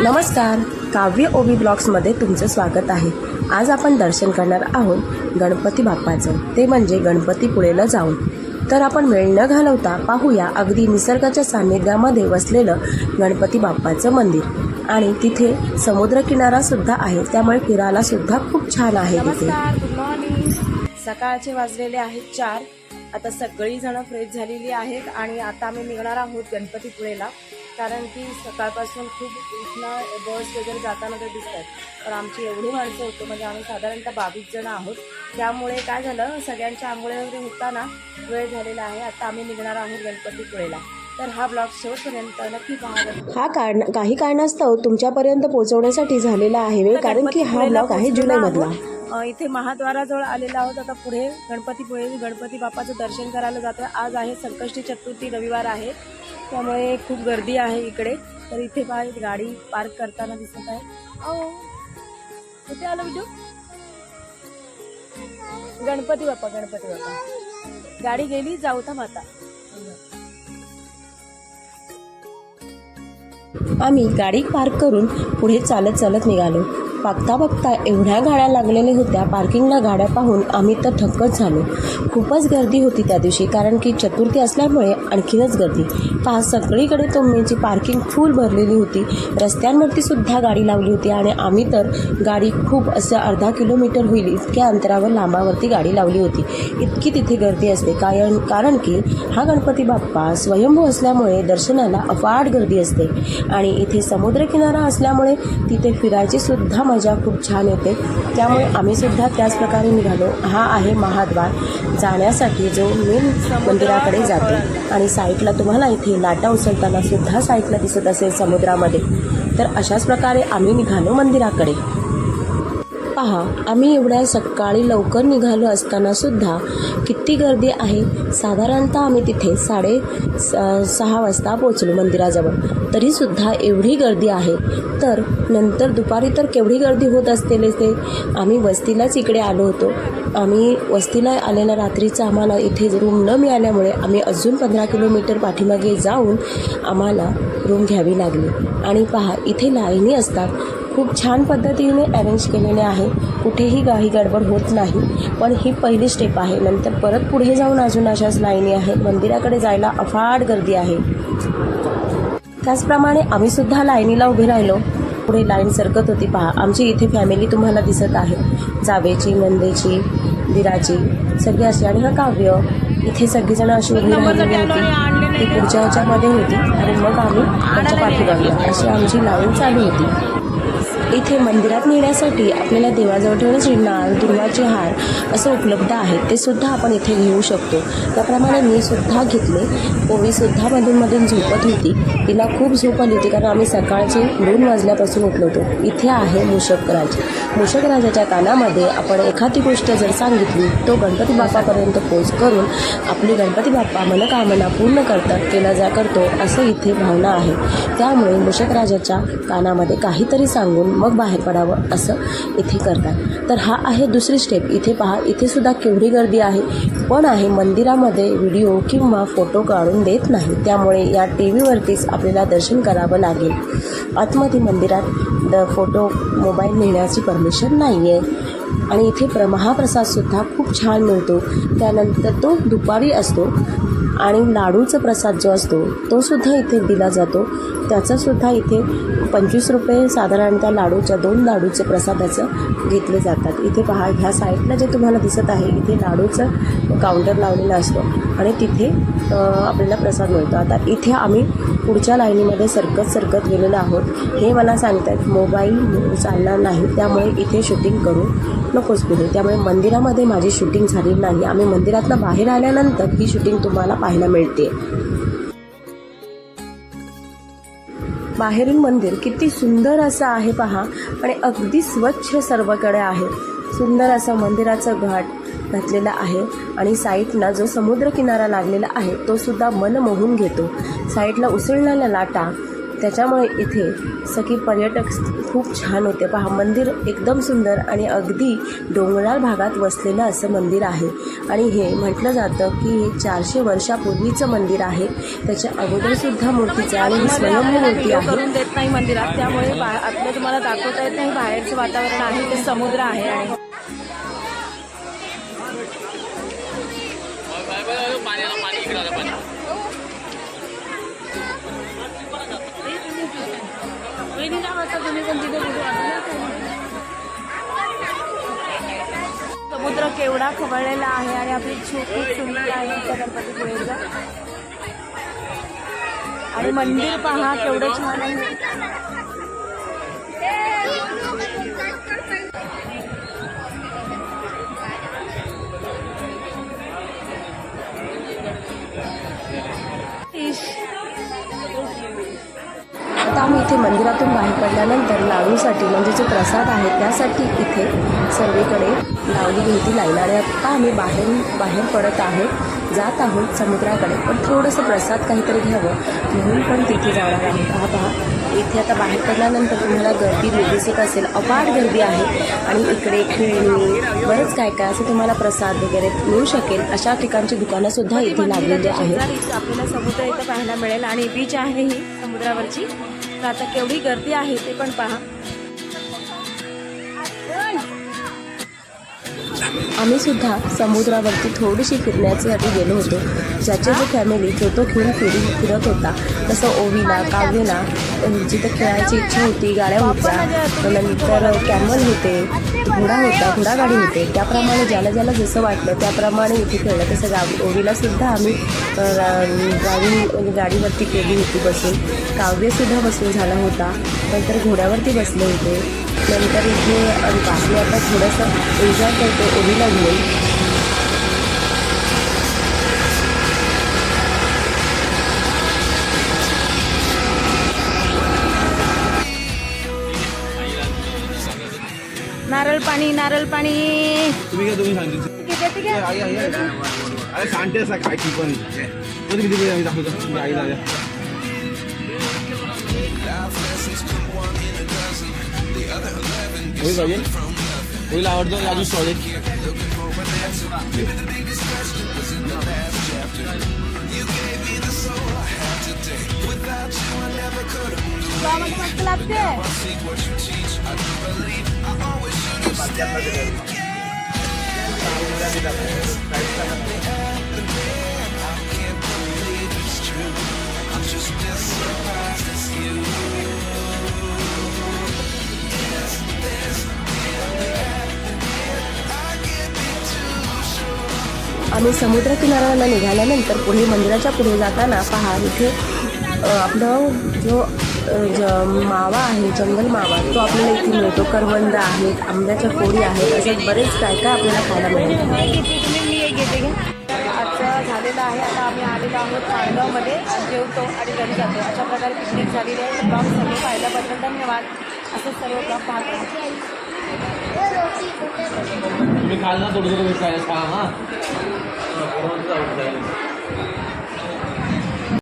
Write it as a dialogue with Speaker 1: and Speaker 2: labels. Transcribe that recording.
Speaker 1: नमस्कार काव्य ओबी ब्लॉग्समध्ये तुमचं स्वागत आहे. आज आपण दर्शन करणार आहोत गणपती बाप्पाचं. ते म्हणजे गणपतीपुळेला जाऊन. तर आपण वेळ न घालवता पाहूया अगदी निसर्गाच्या सान्निध्यामध्ये वसलेलं गणपती बाप्पाचं मंदिर. आणि तिथे समुद्रकिनारासुद्धा आहे त्यामुळे फिरायलासुद्धा खूप छान आहे तिथे.
Speaker 2: सकाळचे वाजलेले आहेत चार. आता सगळीजणं फ्रेश झालेली आहेत आणि आता आम्ही निघणार आहोत गणपतीपुळेला कारण की सकाळपासून खूप उठणं बस वगैरे जाताना ते दिसतात. तर आमची एवढी माणसं होतो म्हणजे आम्ही साधारणतः बावीस जण आहोत. त्यामुळे काय झालं सगळ्यांच्या आंघोळ्या वगैरे होताना वेळ झालेला आहे. आता आम्ही निघणार आहोत गणपतीपुळेला तर हा ब्लॉग शेवटपर्यंत नक्की पाहा.
Speaker 1: हा कारण काही कारणास्तव तुमच्यापर्यंत पोहोचवण्यासाठी झालेला आहे वेळ कारण की हा ब्लॉग आहे जुलैमधला.
Speaker 2: इथे महाद्वाराजवळ आलेला आहोत. आता पुढे गणपतीपुळे गणपती बाप्पाचं दर्शन करायला जातो आज आहे संकष्टी चतुर्थी रविवार आहे. त्यामुळे खूप गर्दी आहे इकडे. तर इथे पहा गाडी पार्क करताना दिसत आहे. अहो कुठे आलं बिजू गणपती बाप्पा गणपती बाप्पा. गाडी गेली जाऊ था माता.
Speaker 1: आम्ही गाडी पार्क करून पुढे चालत चालत निघालो. बघता बघता एवढ्या गाड्या लागलेल्या होत्या पार्किंगला गाड्या पाहून आम्ही तर थक्कच झालो. खूपच गर्दी होती त्या दिवशी कारण की चतुर्थी असल्यामुळे आणखीनच गर्दी. पहा सगळीकडे तुम्हीची पार्किंग फुल भरलेली होती. रस्त्यांवरती सुद्धा गाडी लावली होती आणि आम्ही तर गाडी खूप असं अर्धा किलोमीटर होईल इतक्या अंतरावर लांबावरती गाडी लावली होती. इतकी तिथे गर्दी असते कारण कारण की हा गणपती बाप्पा स्वयंभू असल्यामुळे दर्शनाला अफाट गर्दी असते. आणि इथे समुद्रकिनारा असल्यामुळे तिथे फिरायची सुद्धा मजा खूप छान येते. त्यामुळे आम्ही सुद्धा निघालो. हा आहे महाद्वार. जाण्यासाठी जो मेन मंदिराकडे जातो. आणि साईडला तुम्हाला इथे लाटा उसळताना सुद्धा साईडला दिसत असेल समुद्रामध्ये. तर अशाच प्रकारे आम्ही निघालो मंदिराकडे. पहा आम्ही एवढ्या सकाळी लवकर निघालो असताना सुद्धा किती गर्दी आहे. साधारणतः आम्ही तिथे साडे स- सहा वाजता पोचलो मंदिराजवळ. तरीसुद्धा एवढी गर्दी आहे. तर नंतर दुपारी तर केवढी गर्दी होत असतेले ते? आम्ही वस्तीलाच इकडे आलो होतो. आम्ही वस्तीला आलेल्या रात्रीचं आम्हाला इथे रूम न मिळाल्यामुळे आम्ही अजून पंधरा किलोमीटर पाठीमागे जाऊन आम्हाला रूम घ्यावी लागली. आणि पहा इथे लाईनी असतात. खूप छान पद्धतीने अरेंज केलेले आहे. कुठेही काही गडबड होत नाही. पण ही पहिली स्टेप आहे. नंतर परत पुढे जाऊन अजून अशाच लाईनी आहेत. मंदिराकडे जायला अफाट गर्दी आहे. त्याचप्रमाणे आम्ही सुद्धा लाईनीला उभे राहिलो. पुढे लाईन सरकत होती. पहा आमची इथे फॅमिली तुम्हाला दिसत आहे. जावेची नंदेची दिराची सगळी अशी. आणि हा काव्य इथे सगळीजण अशी उभी राहिलेली होती. ती पुढच्या ह्याच्यामध्ये होती. आणि मग आम्ही त्यांच्या पाठीमागे अशी आमची लाईन चालू होती. इथे मंदिरात नेण्यासाठी आपल्याला देवाजवळ ठेवणे नाळ दुर्वाचे हार असं उपलब्ध आहे. ते सुद्धा आपण इथे घेऊ शकतो. त्याप्रमाणे मी सुद्धा घेतले. ओवी मधूनमधून मधून मधून झोपत होती. तिला खूप झोप आली होती कारण आम्ही सकाळचे दोन वाजल्यापासून उठलो होतो. इथे आहे मूषकराज. मूषकराजाच्या कानामध्ये आपण एखादी गोष्ट जर सांगितली तो गणपती बाप्पापर्यंत पोच करून आपली गणपती बाप्पा मनकामना पूर्ण करतात केला जा करतो असं इथे भावना आहे. त्यामुळे मूषकराजाच्या कानामध्ये काहीतरी सांगून मग बाहेर पडावं असं इथे करतात. तर हा आहे दुसरी स्टेप इथे पहा इथे सुद्धा केवढी गर्दी आहे. पण आहे मंदिरामध्ये व्हिडिओ किंवा फोटो काढून देत नाही. त्यामुळे या टी व्हीवरतीच आपल्याला दर्शन करावं लागेल. आतमध्ये मंदिरात द फोटो मोबाईल नेण्याची परमिशन नाही आहे आणि इथे प्र महाप्रसादसुद्धा खूप छान मिळतो. त्यानंतर तो दुपारी असतो. आणि लाडूचा प्रसाद जो असतो तो सुद्धा इथे दिला जातो. त्याचासुद्धा इथे पंचवीस रुपये साधारणतः लाडूच्या दोन लाडूचे प्रसादाचं घेतले जातात. इथे पहा ह्या साईडला जे तुम्हाला दिसत आहे इथे लाडूचं काउंटर लावलेला असतो आणि तिथे आपल्याला प्रसाद मिळतो. आता इथे आम्ही पुढच्या लाईनीमध्ये सरकत सरकत गेलेलो आहोत. हे मला सांगतात मोबाईल चालणार नाही त्यामुळे इथे शूटिंग करू नकोच पुढे. त्यामुळे मंदिरामध्ये माझी शूटिंग झाली नाही. आम्ही मंदिरातनं बाहेर आल्यानंतर ही शूटिंग तुम्हाला पाहायला मिळते. बाहेरून मंदिर किती सुंदर असं आहे पहा. आणि अगदी स्वच्छ सर्वकडे आहे. सुंदर असं मंदिराचं घाट घातलेला आहे. आणि साईडला जो समुद्र किनारा लागलेला आहे तो सुद्धा मन मोहून घेतो. साईडला उसळलेल्या लाटा त्याच्यामुळे इथे सगळी पर्यटक खूप छान होते पहा मंदिर एकदम सुंदर आणि अगदी डोंगराळ भागात वसलेलं असं मंदिर आहे आणि हे म्हटलं जातं की हे चारशे वर्षापूर्वीचं मंदिर आहे त्याच्या अगोदरसुद्धा मूर्तीचं आणि ही स्वयंभू मूर्ती
Speaker 2: करून देत नाही मंदिरात त्यामुळे बा- आतलं तुम्हाला दाखवता येत नाही बाहेरचं वातावरण आहे ते समुद्र आहे आणि ट्रेनिंगला बसता तुम्ही पण तिथे समुद्र केवढा खवळलेला आहे आणि आपली छोटी सुंदर आहे आमच्या गणपतीपुळेचा आणि मंदिर पहा केवढं छान आहे.
Speaker 1: मंदिरातून बाहेर पडल्यानंतर लाडूसाठी म्हणजे जे प्रसाद आहे त्यासाठी इथे सर्वीकडे लावली भिंती लावणार आहे आता आम्ही बाहेर बाहेर पडत आहोत जात आहोत समुद्राकडे पण थोडंसं प्रसाद काहीतरी घ्यावं म्हणून पण तिथे जाणार आहोत हा पहा. इथे आता बाहेर पडल्यानंतर तुम्हाला गर्दी दिसत असेल. अपाट गर्दी आहे. आणि इकडे खेळणी बरंच काय काय असं तुम्हाला प्रसाद वगैरे मिळू शकेल. अशा ठिकाणची दुकानंसुद्धा इथे लागलेली आहेत.
Speaker 2: आपल्याला समुद्र इथं पाहायला मिळेल. आणि बीच आहे ही समुद्रावरची. आता केवढी गर्दी आहे ते पण पहा.
Speaker 1: आम्ही सुद्धा समुद्रावरती थोडीशी फिरण्यासाठी गेलो होतो. ज्याची जो फॅमिली जो तो घेऊन फिरी फिरत होता. तसं ओवीला काव्यला जिथं खेळायची इच्छा होती गाड्या होत्या. नंतर कॅमल होते. घोडा होता घोडागाडी होते. त्याप्रमाणे ज्याला ज्याला जसं वाटलं त्याप्रमाणे इथे खेळलं. तसं गावी ओवीलासुद्धा आम्ही गाडी म्हणजे गाडीवरती केली होती बसून. काव्यसुद्धा बसून झाला होता. नंतर घोड्यावरती बसले होते. नंतर इथे आम्ही आता थोडंसं एन्जॉय करतो ओवीला घेऊन.
Speaker 2: पाणी नारळ पाणी.
Speaker 3: तुम्ही काय तुम्ही सांगितलं सांगते असं काय ती पण. कधी किती वेळ आम्ही दाखवतो तुम्ही आईला द्या. होईल पाहिजे होईल आवडतो अजून सॉलिड
Speaker 2: गावामध्ये मस्त लागते
Speaker 1: आम्ही समुद्रकिनाऱ्याला निघाल्यानंतर पुढे मंदिराच्या पुढे जाताना पहा इथे आपलं जो ज मावा आहे जंगल मावा तो आपल्याला इथे मिळतो. करवंद आहेत आंब्याच्या फोडी आहेत असे बरेच काय काय आपल्याला खायला
Speaker 2: मी घ्या आजचं झालेलं आहे. आता आम्ही आलेलो आहोत माणगावमध्ये जेवतो आणि घरी जातो. अशा प्रकारे पिकनिक झालेली आहे. ब्लॉग सर्व पाहिल्याबद्दल धन्यवाद. असं सर्व ब्लॉग पाहतो.
Speaker 3: तुम्ही खाल ना थोडं थोडं काय खा हा.